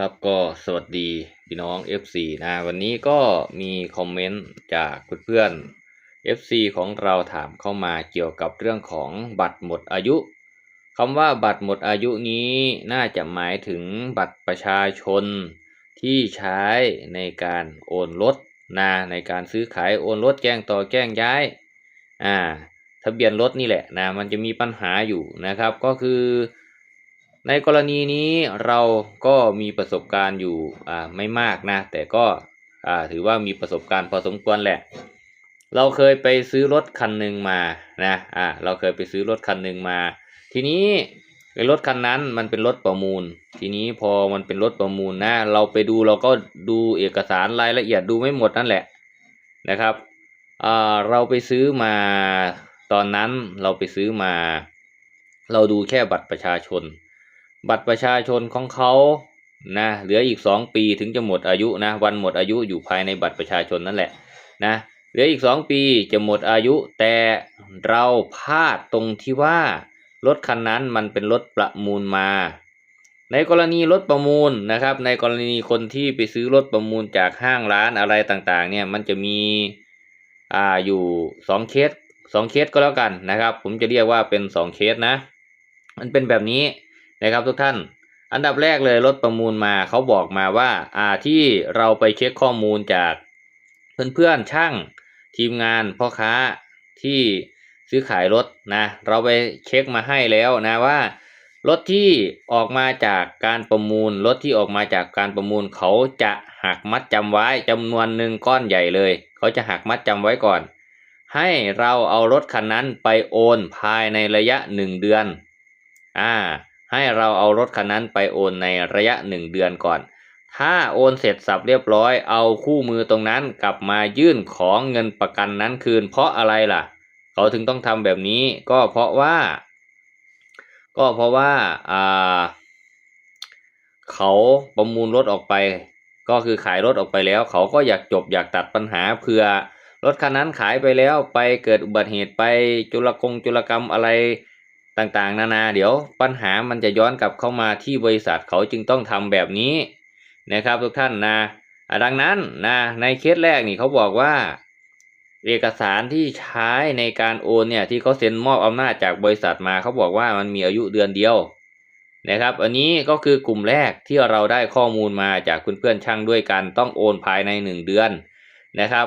ครับก็สวัสดีพี่น้อง FC นะวันนี้ก็มีคอมเมนต์จากเพื่อนๆ FC ของเราถามเข้ามาเกี่ยวกับเรื่องของบัตรหมดอายุคำว่าบัตรหมดอายุนี้น่าจะหมายถึงบัตรประชาชนที่ใช้ในการโอนรถนะในการซื้อขายโอนรถแจ้งต่อแจ้งย้ายอ่าทะเบียนรถนี่แหละนะมันจะมีปัญหาอยู่นะครับก็คือ ในกรณีนี้เราก็มีประสบการณ์อยู่ไม่มากนะ แต่ก็ถือว่ามีประสบการณ์พอสมควรแหละ เราเคยไปซื้อรถคันหนึ่งมานะอ่าเราเคยไปซื้อรถคันหนึ่งมา ทีนี้ไอ้รถคันนั้นมันเป็นรถประมูล ทีนี้พอมันเป็นรถประมูลนะ เราไปดูเราก็ดูเอกสารรายละเอียดดูไม่หมดนั่นแหละนะครับอ่าเราไปซื้อมาตอนนั้นเราไปซื้อมา เราดูแค่บัตรประชาชน บัตรประชาชนของเขานะเหลืออีกสองปีถึงจะหมดอายุนะวันหมดอายุอยู่ภายในบัตรประชาชนนั่นแหละนะเหลืออีกสองปีจะหมดอายุแต่เราพลาดตรงที่ว่ารถคันนั้นมันเป็นรถประมูลมา ในกรณีรถประมูลนะครับ ในกรณีคนที่ไปซื้อรถประมูลจากห้างร้านอะไรต่างๆเนี่ยมันจะมีอ่าอยู่สองเคสสองเคสก็แล้วกันนะครับ ผมจะเรียกว่าเป็นสองเคสนะ มันเป็นแบบนี้ นะครับทุกท่าน อันดับแรกเลยรถประมูลมาเขาบอกมาว่าอ่าที่เราไปเช็คข้อมูลจากเพื่อนๆช่างทีมงานพ่อค้าที่ซื้อขายรถนะเราไปเช็คมาให้แล้วนะว่ารถที่ออกมาจากการประมูลรถที่ออกมาจากการประมูลเขาจะหักมัดจำไว้จำนวนหนึ่งก้อนใหญ่เลย เขาจะหักมัดจำไว้ก่อน ให้เราเอารถคันนั้นไปโอนภายในระยะหนึ่งเดือนอ่า ให้เราเอารถคันนั้นไปโอนในระยะหนึ่งเดือนก่อน ถ้าโอนเสร็จสับเรียบร้อย เอาคู่มือตรงนั้นกลับมายื่นของเงินประกันนั้นคืน เพราะอะไรล่ะ เขาถึงต้องทำแบบนี้ก็เพราะว่า ก็เพราะว่าอ่าเขาประมูลรถออกไป ก็คือขายรถออกไปแล้ว เขาก็อยากจบอยากตัดปัญหาเพื่อรถคันนั้นขายไปแล้วไปเกิดอุบัติเหตุไปจุลกงจุลกรรมอะไร ต่างๆ นานาเดี๋ยวปัญหามันจะย้อนกลับเข้ามาที่บริษัทเขาจึงต้องทำแบบนี้นะครับทุกท่านนะดังนั้นนะในเคสแรกนี่เขาบอกว่า เอกสารที่ใช้ในการโอนเนี่ยที่เขาเซ็นมอบอำนาจจากบริษัทมาเขาบอกว่ามันมีอายุเดือนเดียวนะครับ อันนี้ก็คือกลุ่มแรกที่เราได้ข้อมูลมาจากคุณเพื่อนช่างด้วยกันต้องโอนภายในหนึ่งเดือนนะครับ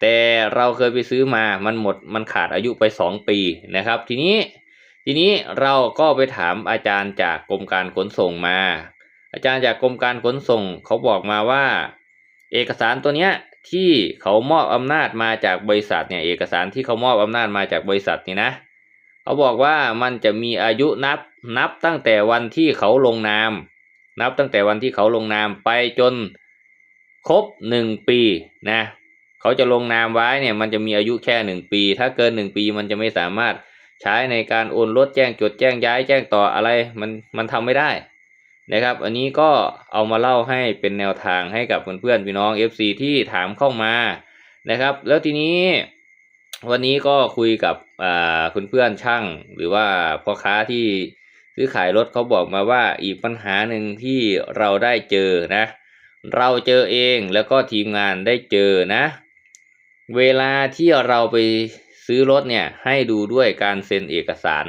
แต่เราเคยไปซื้อมามันหมดมันขาดอายุไปสองปีนะครับ ทีนี้ ทีนี้เราก็ไปถามอาจารย์จากกรมการขนส่งมา อาจารย์จากกรมการขนส่งเขาบอกมาว่า เอกสารตัวเนี้ยที่เขามอบอำนาจมาจากบริษัทเนี่ยเอกสารที่เขามอบอำนาจมาจากบริษัทนี่นะเขาบอกว่ามันจะมีอายุนับนับตั้งแต่วันที่เขาลงนาม นับตั้งแต่วันที่เขาลงนามไปจนครบหนึ่งปีนะเขาจะลงนามไว้เนี่ยมันจะมีอายุแค่หนึ่งปี ถ้าเกินหนึ่งปีมันจะไม่สามารถ ใช้ในการโอนรถแจ้งจดแจ้งย้ายแจ้งต่ออะไรมันมันทำไม่ได้นะครับ อันนี้ก็เอามาเล่าให้เป็นแนวทางให้กับเพื่อนๆพี่น้อง FC ที่ถามเข้ามานะครับ แล้วทีนี้วันนี้ก็คุยกับอ่าเพื่อนๆช่าง หรือว่าพ่อค้าที่ซื้อขายรถเขาบอกมาว่าอีกปัญหาหนึ่งที่เราได้เจอนะ เราเจอเองแล้วก็ทีมงานได้เจอนะ เวลาที่เราไป ซื้อรถเนี่ยให้ดูด้วยการเซ็นเอกสาร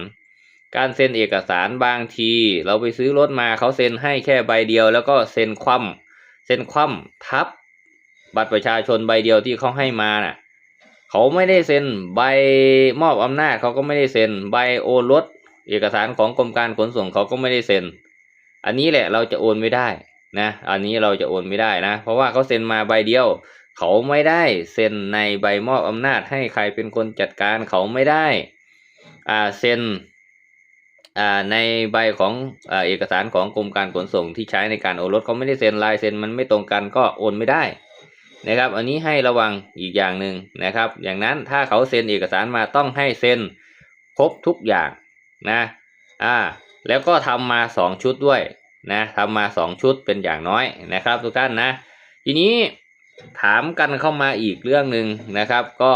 การเซ็นเอกสารบางที เราไปซื้อรถมาเขาเซ็นให้แค่ใบเดียว แล้วก็เซ็นคว่ำเซ็นคว่ำทับ บัตรประชาชนใบเดียวที่เขาให้มาน่ะเขาไม่ได้เซ็นใบมอบอำนาจเขาก็ไม่ได้เซ็นใบโอนรถเอกสารของกรมการขนส่งเขาก็ไม่ได้เซ็น อันนี้แหละเราจะโอนไม่ได้นะ อันนี้เราจะโอนไม่ได้นะ เพราะว่าเขาเซ็นมาใบเดียว เขาไม่ได้เซ็นในใบมอบอำนาจให้ใครเป็นคนจัดการเขาไม่ได้อ่าเซ็นอ่าในใบของอ่าเอกสารของกรมการขนส่งที่ใช้ในการโอนรถเขาไม่ได้เซ็นลายเซ็นมันไม่ตรงกันก็โอนไม่ได้นะครับ อันนี้ให้ระวังอีกอย่างหนึ่งนะครับ อย่างนั้นถ้าเขาเซ็นเอกสารมาต้องให้เซ็นครบทุกอย่างนะอ่าแล้วก็ทำมาสองชุดด้วยนะทำมาสองชุดเป็นอย่างน้อยนะครับ ทุกท่านนะ ทีนี้ ถามกันเข้ามาอีกเรื่องหนึ่งนะครับ ก็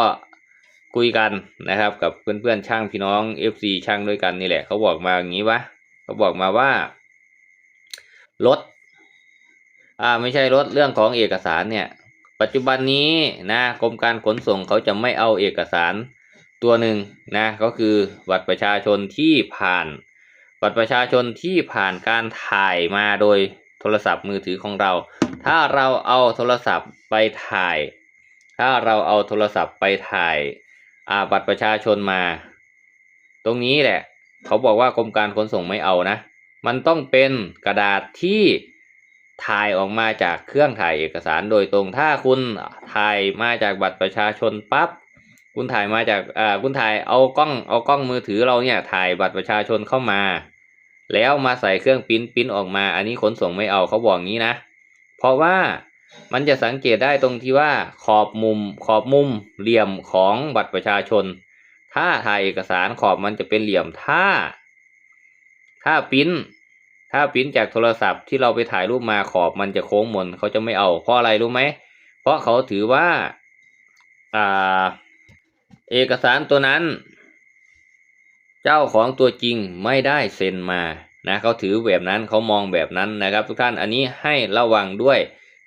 คุยกันนะครับ กับเพื่อนๆช่างพี่น้อง FC ช่างด้วยกันนี่แหละเขาบอกมาอย่างนี้วะเขาบอกมาว่ารถอ่าไม่ใช่รถเรื่องของเอกสารเนี่ย ปัจจุบันนี้นะกรมการขนส่งเขาจะไม่เอาเอกสารตัวหนึ่งนะก็คือบัตรประชาชนที่ผ่านบัตรประชาชนที่ผ่านการถ่ายมาโดย โทรศัพท์มือถือของเรา ถ้าเราเอาโทรศัพท์ไปถ่าย ถ้าเราเอาโทรศัพท์ไปถ่ายอาบัตรประชาชนมา ตรงนี้แหละ เขาบอกว่ากรมการขนส่งไม่เอานะ มันต้องเป็นกระดาษที่ถ่ายออกมาจากเครื่องถ่ายเอกสารโดยตรง ถ้าคุณถ่ายมาจากบัตรประชาชนปั๊บ คุณถ่ายมาจากอ่าคุณถ่ายเอากล้องเอากล้องมือถือเราเนี่ยถ่ายบัตรประชาชนเข้ามา แล้วมาใส่เครื่องปิ้นปิ้นออกมา อันนี้ขนส่งไม่เอาเขาบอกงี้นะ เพราะว่ามันจะสังเกตได้ตรงที่ว่าขอบมุมขอบมุมเหลี่ยมของบัตรประชาชน ถ้าถ่ายเอกสารขอบมันจะเป็นเหลี่ยมถ้า ถ้าปิ้นถ้าปิ้นจากโทรศัพท์ที่เราไปถ่ายรูปมาขอบมันจะโค้งมนเขาจะไม่เอาเพราะอะไรรู้ไหมเพราะเขาถือว่าอ่าเอกสารตัวนั้น เจ้าของตัวจริงไม่ได้เซ็นมานะเขาถือแบบนั้นเขามองแบบนั้นนะครับ ทุกท่านอันนี้ให้ระวังด้วย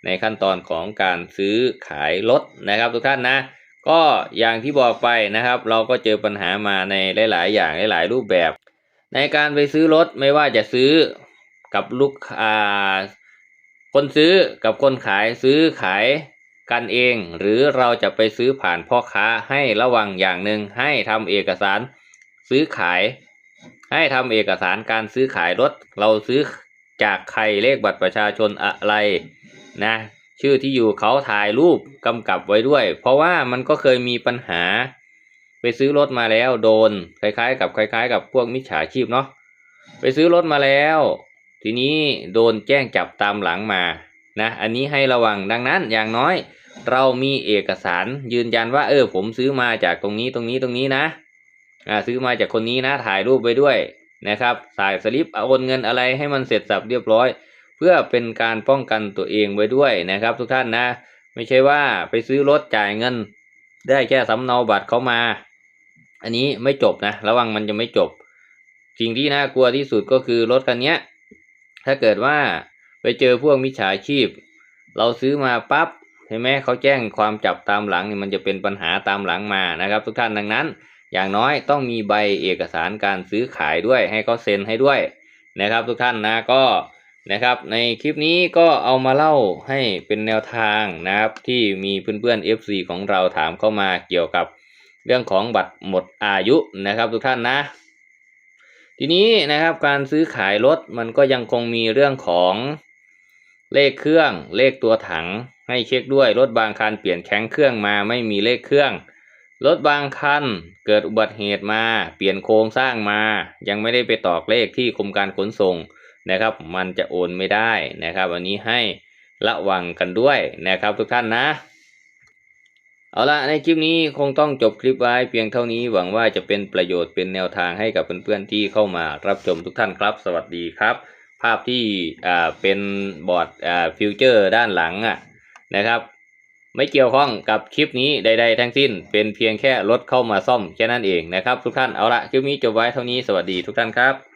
ในขั้นตอนของการซื้อขายรถนะครับ ทุกท่านนะ ก็อย่างที่บอกไปนะครับ เราก็เจอปัญหามาในหลาย ๆ อย่างหลาย ๆ รูปแบบ ในการไปซื้อรถไม่ว่าจะซื้อกับลูกอ่าคนซื้อกับคนขายซื้อขายกันเอง หรือเราจะไปซื้อผ่านพ่อค้าให้ระวังอย่างหนึ่งให้ทำเอกสาร ซื้อขาย ให้ทำเอกสารการซื้อขายรถ เราซื้อจากใครเลขบัตรประชาชนอะไรนะ ชื่อที่อยู่เขาถ่ายรูปกำกับไว้ด้วย เพราะว่ามันก็เคยมีปัญหา ไปซื้อรถมาแล้วโดน คล้ายๆ กับคล้าย ๆ กับพวกมิจฉาชีพเนาะไปซื้อรถมาแล้ว ทีนี้โดนแจ้งจับตามหลังมานะอันนี้ให้ระวังดังนั้นอย่างน้อย เรามีเอกสารยืนยันว่าเออผมซื้อมาจากตรงนี้ตรงนี้ตรงนี้นะ ซื้อมาจากคนนี้นะถ่ายรูปไปด้วยนะครับถ่ายสลิปโอนเงินอะไรให้มันเสร็จสับเรียบร้อย เพื่อเป็นการป้องกันตัวเองไว้ด้วยนะครับ ทุกท่านนะ ไม่ใช่ว่าไปซื้อรถจ่ายเงิน ได้แค่สำเนาบัตรเขามา อันนี้ไม่จบนะ ระวังมันจะไม่จบ สิ่งที่น่ากลัวที่สุดก็คือรถคันนี้ถ้าเกิดว่าไปเจอพวกมิจฉาชีพ เราซื้อมาปั๊บเห็นไหมเขาแจ้งความจับตามหลังนี่มันจะเป็นปัญหาตามหลังมานะครับ ทุกท่านดังนั้น อย่างน้อยต้องมีใบเอกสารการซื้อขายด้วยให้เขาเซ็นให้ด้วยนะครับ ทุกท่านนะก็นะครับในคลิปนี้ก็เอามาเล่าให้เป็นแนวทางนะครับ ที่มีเพื่อนๆ FC ของเราถามเข้ามาเกี่ยวกับเรื่องของบัตรหมดอายุนะครับ ทุกท่านนะ ทีนี้นะครับการซื้อขายรถมันก็ยังคงมีเรื่องของเลขเครื่อง เลขตัวถังให้เช็คด้วยรถบางคันเปลี่ยนแข้งเครื่องมาไม่มีเลขเครื่อง รถบางคันเกิดอุบัติเหตุมาเปลี่ยนโครงสร้างมา ยังไม่ได้ไปตอกเลขที่กรมการขนส่งนะครับ มันจะโอนไม่ได้นะครับอันนี้ให้ระวังกันด้วยนะครับทุกท่านนะ เอาละในคลิปนี้คงต้องจบคลิปไว้เพียงเท่านี้หวังว่าจะเป็นประโยชน์เป็นแนวทางให้กับเพื่อนๆที่เข้ามารับชมทุกท่านครับ สวัสดีครับ ภาพที่อ่าเป็นบอร์ดอ่าฟิวเจอร์ด้านหลังะนะครับ ไม่เกี่ยวข้องกับคลิปนี้ใด ๆ ทั้งสิ้น เป็นเพียงแค่รถเข้ามาซ่อมแค่นั้นเองนะครับ ทุกท่านเอาละคลิปนี้จบไว้เท่านี้สวัสดีทุกท่านครับ